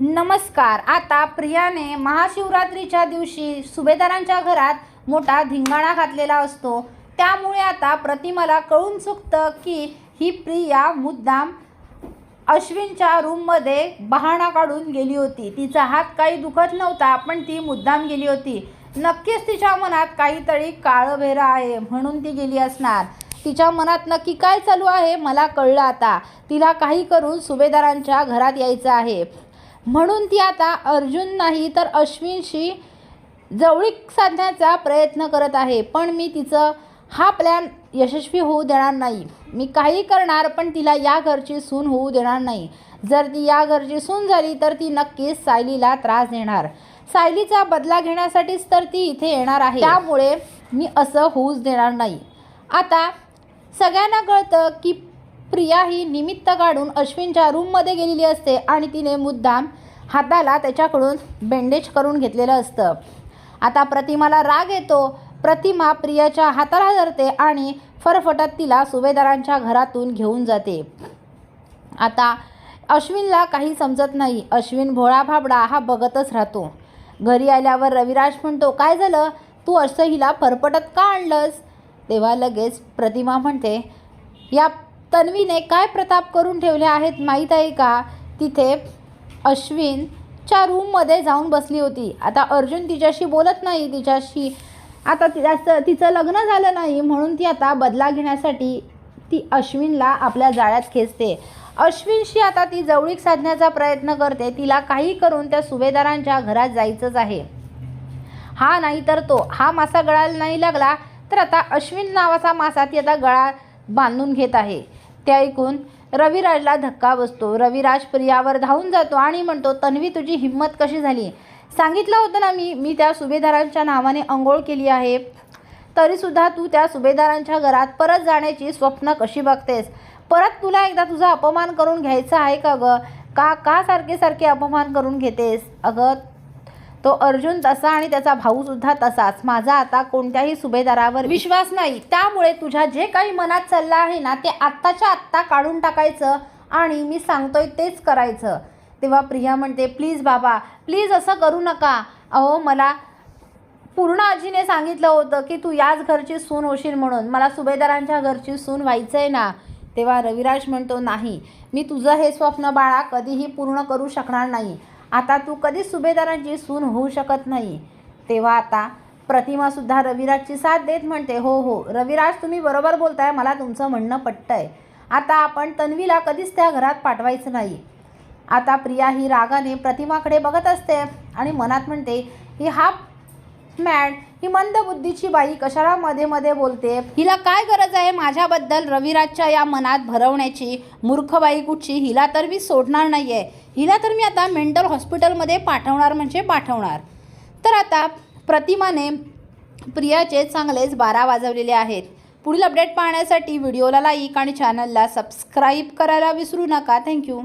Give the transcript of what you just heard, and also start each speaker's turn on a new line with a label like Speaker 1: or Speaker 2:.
Speaker 1: नमस्कार. आता प्रियाने महाशिवरात्रीच्या दिवशी सुभेदारांच्या घरात मोठा धिंगाणा घातलेला असतो. त्यामुळे आता प्रतिमाला कळून चुकतं की ही प्रिया मुद्दाम अश्विनच्या रूममध्ये बहाणा काढून गेली होती. तिचा हात काही दुखत नव्हता पण ती मुद्दाम गेली होती. नक्कीच तिच्या मनात काहीतरी काळं आहे म्हणून ती गेली असणार. तिच्या मनात नक्की काय चालू आहे मला कळलं आता. तिला काही करून सुभेदारांच्या घरात यायचं आहे. म्हणून ती आता अर्जुन नाही तर अश्विनशी जवळीक साधण्याचा प्रयत्न करत आहे. पण मी तिचं हा प्लॅन यशस्वी होऊ देणार नाही. मी काही करणार पण तिला या घरची सून होऊ देणार नाही. जर ती या घरची सून झाली तर ती नक्कीच सायलीला त्रास देणार. सायलीचा बदला घेण्यासाठीच तर ती इथे येणार आहे. त्यामुळे मी असं होऊच देणार नाही. आता सगळ्यांना कळतं की प्रिया ही निमित्त काढून अश्विनच्या रूममध्ये गेलेली असते आणि तिने मुद्दाम हाताला त्याच्याकडून बँडेज करून घेतलेलं असतं. आता प्रतिमाला राग येतो. प्रतिमा प्रियाच्या हाताला धरते आणि फरफटत तिला सुभेदारांच्या घरातून घेऊन जाते. आता अश्विनला काही समजत नाही. अश्विन भोळा भाबडा हा बघतच राहतो. घरी आल्यावर रविराज म्हणतो काय झालं? तू असं हिला फरफटत का आणलंस? तेव्हा लगेच प्रतिमा म्हणते या तन्वीने काय प्रताप करून ठेवले आहेत माहीत आहे का? तिथे अश्विनच्या रूममध्ये जाऊन बसली होती. आता अर्जुन तिच्याशी बोलत नाही तिच्याशी आता तिचं तिचं लग्न झालं नाही म्हणून ती आता बदला घेण्यासाठी ती अश्विनला आपल्या जाळ्यात खेचते. अश्विनशी आता ती जवळीक साधण्याचा प्रयत्न करते. तिला काही करून त्या सुभेदारांच्या घरात जायचंच आहे. हा नाही तर तो हा मासा गळायला नाही लागला तर आता अश्विन नावाचा मासा ती आता गळा बांधून घेत आहे. ते ऐकून रविराजला धक्का बसतो. रविराज प्रियावर धावून जातो आणि म्हणतो तन्वी तुझी हिंमत कशी झाली? सांगितलं होतं ना मी मी त्या सुभेदारांच्या नावाने अंघोळ केली आहे. तरीसुद्धा तू त्या सुभेदारांच्या घरात परत जाण्याची स्वप्न कशी बघतेस? परत तुला एकदा तुझा अपमान करून घ्यायचा आहे का गं? का का सारखे सारखे अपमान करून घेतेस? अगं तो अर्जुन तसा आणि त्याचा भाऊसुद्धा तसाच. माझा आता कोणत्याही सुभेदारावर विश्वास नाही. त्यामुळे तुझ्या जे काही मनात चाललं आहे ना ते आत्ताच्या आत्ता काढून टाकायचं आणि मी सांगतोय तेच करायचं. तेव्हा प्रिया म्हणते प्लीज बाबा प्लीज असं करू नका. अहो मला पूर्ण आजीने सांगितलं होतं की तू याच घरची सून होशील म्हणून. मला सुभेदारांच्या घरची सून व्हायचं आहे ना. तेव्हा रविराज म्हणतो नाही मी तुझं हे स्वप्न बाळा कधीही पूर्ण करू शकणार नाही. आता तू कधीच सुभेदारांची सून होऊ शकत नाही. तेव्हा आता प्रतिमासुद्धा रविराजची साथ देत म्हणते हो हो रविराज तुम्ही बरोबर बोलताय मला तुमचं म्हणणं पटतंय. आता आपण तन्वीला कधीच त्या घरात पाठवायचं नाही. आता प्रिया ही रागाने प्रतिमाकडे बघत असते आणि मनात म्हणते ही हा मॅड ही मंद बुद्धीची बाई कशाला मध्ये मध्ये बोलते? हिला काय गरज आहे माझ्याबद्दल रविराजच्या या मनात भरवण्याची? मूर्ख बाई कुठची? हिला तर मी सोडणार नाही आहे हिला तर मी आता मेंटल हॉस्पिटलमध्ये पाठवणार म्हणजे पाठवणार. तर आता प्रतिमाने प्रियाचे चांगलेच बारा वाजवलेले आहेत. पुढील अपडेट पाहण्यासाठी व्हिडिओला लाईक आणि चॅनलला सबस्क्राईब करायला विसरू नका. थँक्यू.